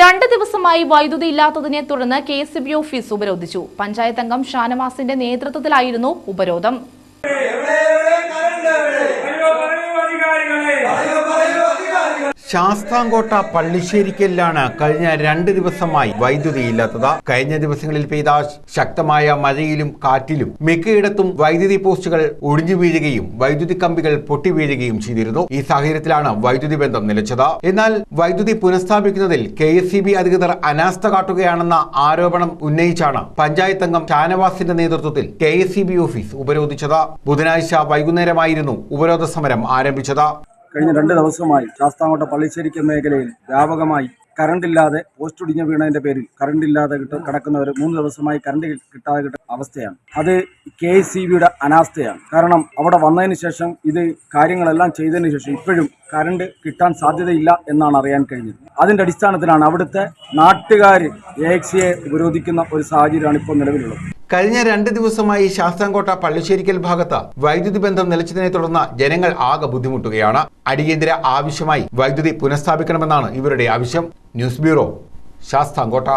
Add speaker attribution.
Speaker 1: രണ്ട് ദിവസമായി വൈദ്യുതി ഇല്ലാത്തതിനെ തുടർന്ന് കെ എസ് ബി ഓഫീസ് ഉപരോധിച്ചു. പഞ്ചായത്ത് അംഗം ഷാനവാസിന്റെ നേതൃത്വത്തിലായിരുന്നു ഉപരോധം.
Speaker 2: ശാസ്താംകോട്ട പള്ളിശ്ശേരിക്കലിലാണ് കഴിഞ്ഞ രണ്ട് ദിവസമായി വൈദ്യുതി ഇല്ലാത്തത്. കഴിഞ്ഞ ദിവസങ്ങളിൽ പെയ്ത ശക്തമായ മഴയിലും കാറ്റിലും മിക്കയിടത്തും വൈദ്യുതി പോസ്റ്റുകൾ ഒടിഞ്ഞു വീഴുകയും വൈദ്യുതി കമ്പികൾ പൊട്ടി വീഴുകയും ചെയ്തിരുന്നു. ഈ സാഹചര്യത്തിലാണ് വൈദ്യുതി ബന്ധം നിലച്ചത്. എന്നാൽ വൈദ്യുതി പുനഃസ്ഥാപിക്കുന്നതിൽ കെ അധികൃതർ അനാസ്ഥ കാട്ടുകയാണെന്ന ആരോപണം ഉന്നയിച്ചാണ് പഞ്ചായത്ത് അംഗം ഷാനവാസിന്റെ നേതൃത്വത്തിൽ കെ ഓഫീസ് ഉപരോധിച്ചത്. ബുധനാഴ്ച വൈകുന്നേരമായിരുന്നു ഉപരോധ സമരം ആരംഭിച്ചത്.
Speaker 3: കഴിഞ്ഞ രണ്ട് ദിവസമായി ശാസ്താംകോട്ട പള്ളിശ്ശേരിക്കൽ മേഖലയിൽ വ്യാപകമായി കറണ്ടില്ലാതെ പോസ്റ്റ് ഒടിഞ്ഞു വീണതിന്റെ പേരിൽ കറണ്ടില്ലാതെ കിട്ട കിടക്കുന്നവർ മൂന്ന് ദിവസമായി കറണ്ട് കിട്ടാതെ കിട്ടുന്ന അവസ്ഥയാണ്. അത് കെ സി ബിയുടെ അനാസ്ഥയാണ്. കാരണം അവിടെ വന്നതിന് ശേഷം ഇത് കാര്യങ്ങളെല്ലാം ചെയ്തതിന് ശേഷം ഇപ്പോഴും കറണ്ട് കിട്ടാൻ സാധ്യതയില്ല എന്നാണ് അറിയാൻ കഴിഞ്ഞത്. അതിന്റെ അടിസ്ഥാനത്തിലാണ് അവിടുത്തെ നാട്ടുകാർ എ എക്സിയെ ഉപരോധിക്കുന്ന ഒരു സാഹചര്യമാണ് ഇപ്പോൾ നിലവിലുള്ളത്.
Speaker 2: കഴിഞ്ഞ രണ്ട് ദിവസമായി ശാസ്താംകോട്ട പള്ളിശ്ശേരിക്കൽ ഭാഗത്ത് വൈദ്യുതി ബന്ധം നിലച്ചതിനെ തുടർന്ന് ജനങ്ങൾ ആകെ ബുദ്ധിമുട്ടുകയാണ്. അടിയന്തര ആവശ്യമായി വൈദ്യുതി പുനഃസ്ഥാപിക്കണമെന്നാണ് ഇവരുടെ ആവശ്യം. News bureau Sasthamkotta.